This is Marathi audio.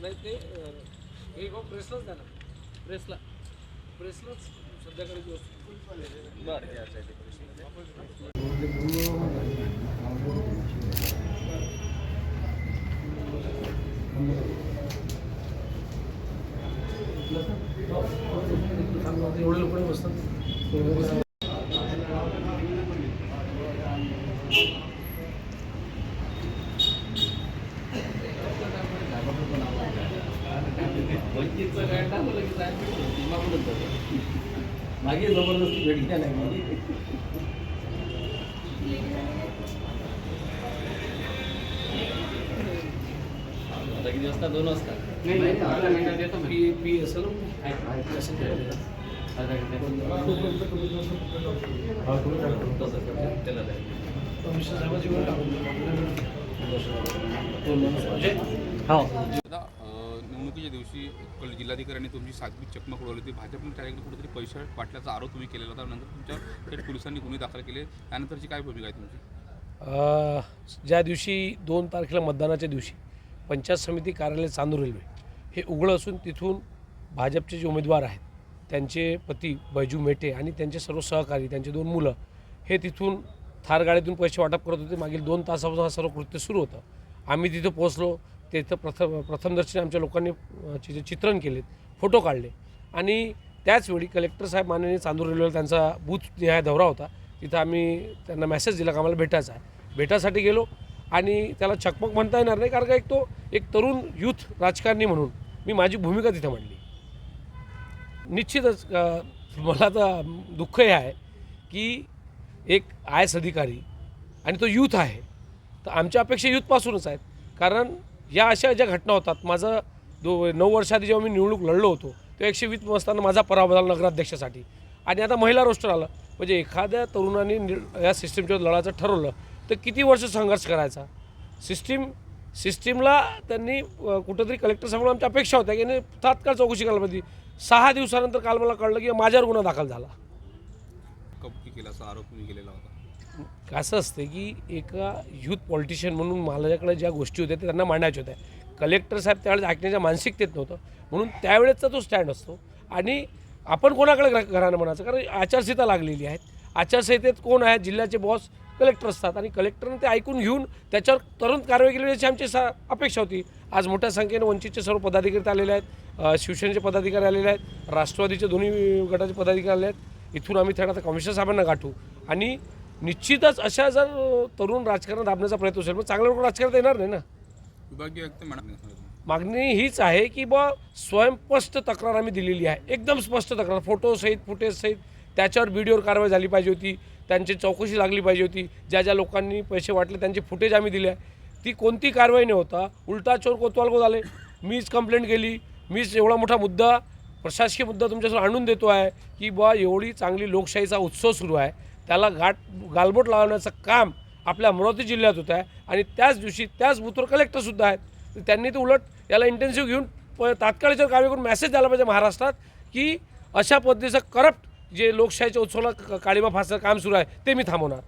नाही ते हे भाऊ प्रेसलाच द्या ना प्रेसला प्रेसलाच सध्याकडे दिवस एवढे लोक बसतात मागे जबरदस्ती भेट घ्या नाही आता किती वाजता? दोन वाजता. पी पी असेल निवडणुकीच्या दिवशी जिल्हाधिकाऱ्यांनी तुमची सातवी चकमक उडवली होती. भाजपने त्याकडे कुठेतरी पैसे वाटल्याचा आरोप तुम्ही केलेला होता. नंतर तुमच्या थेट पोलिसांनी गुन्हे दाखल केले. त्यानंतरची काय भूमिका आहे तुमची? ज्या दिवशी दोन तारखेला मतदानाच्या दिवशी पंचायत समिती कार्यालय चांदूर रेल्वे हे उघडं असून तिथून भाजपचे जे उमेदवार आहेत त्यांचे पती बैजू मेटे आणि त्यांचे सर्व सहकारी त्यांचे दोन मुलं हे तिथून थार गाडीतून पैसे वाटप करत होते. मागील दोन तासापासून हा सर्व कृत्य सुरू होतं. आम्ही तिथं पोहोचलो. तिथं प्रथम प्रथमदर्शनी आमच्या लोकांनी चित्रण केलेत फोटो काढले. आणि त्याचवेळी कलेक्टर साहेब माननीय चांदूर रेल्वेला त्यांचा बूथनिहाय दौरा होता. तिथं आम्ही त्यांना मेसेज दिला का आम्हाला भेटायचा आहे. भेटासाठी गेलो आणि त्याला चकमक म्हणता येणार नाही कारण का एक तो एक तरुण यूथ राजकारणी म्हणून मी माझी भूमिका तिथं मांडली. निश्चितच मला तर दुःख हे आहे की एक आय एस अधिकारी आणि तो यूथ आहे तर आमच्या अपेक्षा यूथपासूनच आहेत. कारण या अशा ज्या घटना होतात माझं दो नऊ वर्षाआधी जेव्हा मी निवडणूक लढलो होतो तेव्हा एकशे वीस असताना माझा पराभव झाला नगराध्यक्षासाठी. आणि आता महिला रोस्टर आलं. म्हणजे एखाद्या तरुणाने या सिस्टीमच्या लढायचं ठरवलं तर किती वर्ष संघर्ष करायचा? सिस्टीम सिस्टीमला त्यांनी कुठंतरी कलेक्टर समोर आमच्या अपेक्षा होत्या की तात्काळ चौकशी करायला पाहिजे. सहा दिवसानंतर काल मला कळलं की माझ्यावर गुन्हा दाखल झाला. आरोप तुम्ही केलेला होता. असं असते की एका यूथ पॉलिटिशियन म्हणून माझ्याकडे ज्या गोष्टी होत्या त्या त्यांना मांडायच्या होत्या. कलेक्टर साहेब त्यावेळेस ऐकण्याच्या मानसिकतेत नव्हतं. म्हणून त्यावेळेचा तो स्टँड असतो. आणि आपण कोणाकडे घरा- घरानं म्हणायचं? कारण आचारसंहिता लागलेली आहे. आचारसंहितेत कोण आहे? जिल्ह्याचे बॉस कलेक्टर असतात. आणि कलेक्टरने ते ऐकून घेऊन त्याच्यावर तुरंत कारवाई केली याची आमची सा अपेक्षा होती. आज मोठ्या संख्येने वंचितचे सर्व पदाधिकारी आलेले आहेत. शिवसेनेचे पदाधिकारी आलेले आहेत. राष्ट्रवादीचे दोन्ही गटाचे पदाधिकारी आले आहेत. इथून आम्ही थेट आता कमिशनर साहेबांना गाठू. आणि निश्चितच अशा जर तरुण राजकारण दाबण्याचा प्रयत्न असेल मग चांगलं लोक राजकारण येणार नाही ना? विभागीय मागणी हीच आहे की बा स्वयंस्पष्ट तक्रार आम्ही दिलेली आहे. एकदम स्पष्ट तक्रार. फोटोसहित फुटेजसहित त्याच्यावर व्हिडिओवर कारवाई झाली पाहिजे होती. त्यांची चौकशी लागली पाहिजे होती. ज्या ज्या लोकांनी पैसे वाटले त्यांचे फुटेज आम्ही दिले आहे. ती कोणती कारवाई नाही होता उलटा चोर कोतवाल को झाले मीच कंप्लेंट केली. मीच एवढा मोठा मुद्दा प्रशासकीय मुद्दा तुमच्यासमोर आणून देतो आहे की बुवा एवढी चांगली लोकशाहीचा उत्सव सुरू आहे. त्याला गाठ गालबोट लावण्याचं काम आपल्या अमरावती जिल्ह्यात होत आहे आणि त्याच दिवशी त्याच बूथवर कलेक्टरसुद्धा आहेत. तर त्यांनी तर उलट याला इंटेन्सिव्ह घेऊन प तात्काळ याच्यावर करून मेसेज द्यायला पाहिजे महाराष्ट्रात की अशा पद्धतीचं करप्ट जे लोकशाहीच्या उत्सवाला काळीबा फासचं काम सुरू आहे ते मी थांबवणार.